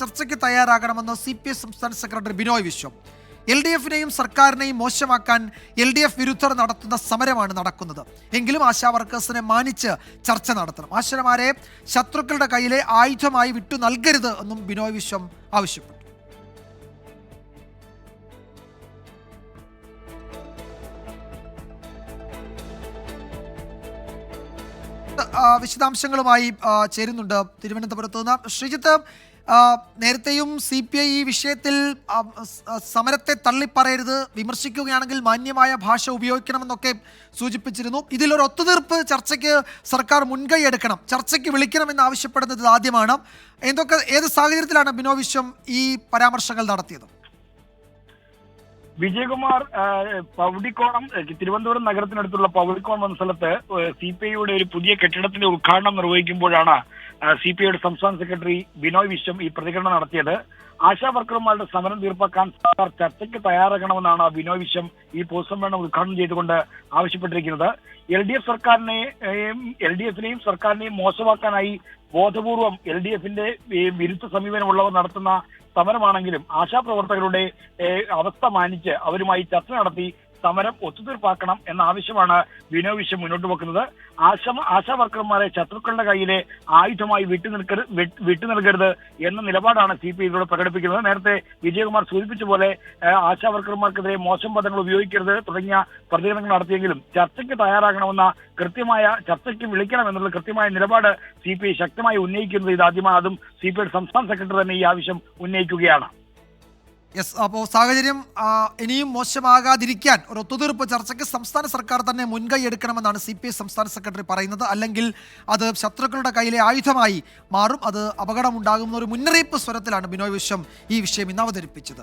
ചർച്ചയ്ക്ക് തയ്യാറാകണമെന്ന് C P S സംസ്ഥാന secretary Binoy Viswam. L D എഫിനെയും സർക്കാരിനെയും മോശമാക്കാൻ എൽ ഡി എഫ് വിരുദ്ധർ നടത്തുന്ന സമരമാണ് നടക്കുന്നത്. എങ്കിലും ആശാ വർക്കേഴ്സിനെ മാനിച്ച് ചർച്ച നടത്തണം. ആശാമാരെ ശത്രുക്കളുടെ കയ്യിലെ ആയുധമായി വിട്ടു നൽകരുത് എന്നും ബിനോയ് വിശ്വം ആവശ്യപ്പെട്ടു. വിശദാംശങ്ങളുമായി ചേരുന്നുണ്ട് തിരുവനന്തപുരത്ത് നിന്ന് ശ്രീജിത്ത്. നേരത്തെയും സി പി ഐ ഈ വിഷയത്തിൽ സമരത്തെ തള്ളിപ്പറയരുത് വിമർശിക്കുകയാണെങ്കിൽ മാന്യമായ ഭാഷ ഉപയോഗിക്കണമെന്നൊക്കെ സൂചിപ്പിച്ചിരുന്നു. ഇതിലൊരു ഒത്തുതീർപ്പ് ചർച്ചയ്ക്ക് സർക്കാർ മുൻകൈ എടുക്കണം. ചർച്ചയ്ക്ക് വിളിക്കണമെന്ന് ആവശ്യപ്പെടുന്നത് ആദ്യമാണ്. എന്തൊക്കെ ഏത് സാഹചര്യത്തിലാണ് ബിനോ വിശ്വം ഈ പരാമർശങ്ങൾ നടത്തിയത്? വിജയകുമാർ പൗടിക്കോണം തിരുവനന്തപുരം നഗരത്തിനടുത്തുള്ള പൗടിക്കോണം എന്ന സ്ഥലത്ത് സി പി ഐയുടെ ഒരു പുതിയ കെട്ടിടത്തിന്റെ ഉദ്ഘാടനം നിർവഹിക്കുമ്പോഴാണ് സി പി ഐയുടെ സംസ്ഥാന സെക്രട്ടറി ബിനോയ് വിശ്വം ഈ പ്രതികരണം നടത്തിയത്. ആശാ വർക്കർമാരുടെ സമരം തീർപ്പാക്കാൻ സർക്കാർ ചർച്ചയ്ക്ക് തയ്യാറാകണമെന്നാണ് ബിനോയ് വിശ്വം ഈ പൊതുസമ്മേളനം ഉദ്ഘാടനം ചെയ്തുകൊണ്ട് ആവശ്യപ്പെട്ടിരിക്കുന്നത്. എൽ ഡി എഫ് സർക്കാരിനെയും എൽ ഡി എഫിനെയും സർക്കാരിനെയും മോശമാക്കാനായി ബോധപൂർവം എൽ ഡി എഫിന്റെ വിരുദ്ധ സമീപനമുള്ളവർ നടത്തുന്ന സമരമാണെങ്കിലും ആശാപ്രവർത്തകരുടെ അവസ്ഥ മാനിച്ച് അവരുമായി ചർച്ച നടത്തി സമരം ഒത്തുതീർപ്പാക്കണം എന്ന ആവശ്യമാണ് വിനോ വിശ്വം മുന്നോട്ട് വെക്കുന്നത്. ആശ ആശാ വർക്കർമാരെ ശത്രുക്കളുടെ കയ്യിലെ ആയുധമായി വിട്ടു നിൽക്കരുത് വിട്ടു നൽകരുത് എന്ന നിലപാടാണ് സി പി ഇതിലൂടെ പ്രകടിപ്പിക്കുന്നത്. നേരത്തെ വിജയകുമാർ സൂചിപ്പിച്ച പോലെ ആശാവർക്കർമാർക്കെതിരെ ആശാ വർക്കർമാർക്കെതിരെ മോശം പദങ്ങൾ ഉപയോഗിക്കരുത് തുടങ്ങിയ പ്രതികരണങ്ങൾ നടത്തിയെങ്കിലും ചർച്ചയ്ക്ക് തയ്യാറാകണമെന്ന കൃത്യമായ ചർച്ചയ്ക്ക് വിളിക്കണം എന്നുള്ള കൃത്യമായ നിലപാട് സി പി ഐ ശക്തമായി ഉന്നയിക്കുന്നത് ഇതാദ്യമാണ്. അതും സി പി ഐ സംസ്ഥാന സെക്രട്ടറി തന്നെ ഈ ആവശ്യം ഉന്നയിക്കുകയാണ്. യെസ് അപ്പോൾ സാഹചര്യം ഇനിയും മോശമാകാതിരിക്കാൻ ഒരു ഒത്തുതീർപ്പ് ചർച്ചയ്ക്ക് സംസ്ഥാന സർക്കാർ തന്നെ മുൻകൈ എടുക്കണമെന്നാണ് സി പി ഐ സംസ്ഥാന സെക്രട്ടറി പറയുന്നത്. അല്ലെങ്കിൽ അത് ശത്രുക്കളുടെ കയ്യിലെ ആയുധമായി മാറും. അത് അപകടമുണ്ടാകുന്ന ഒരു മുന്നറിയിപ്പ് സ്വരത്തിലാണ് ബിനോയ് വിശ്വം ഈ വിഷയം ഇന്ന് അവതരിപ്പിച്ചത്.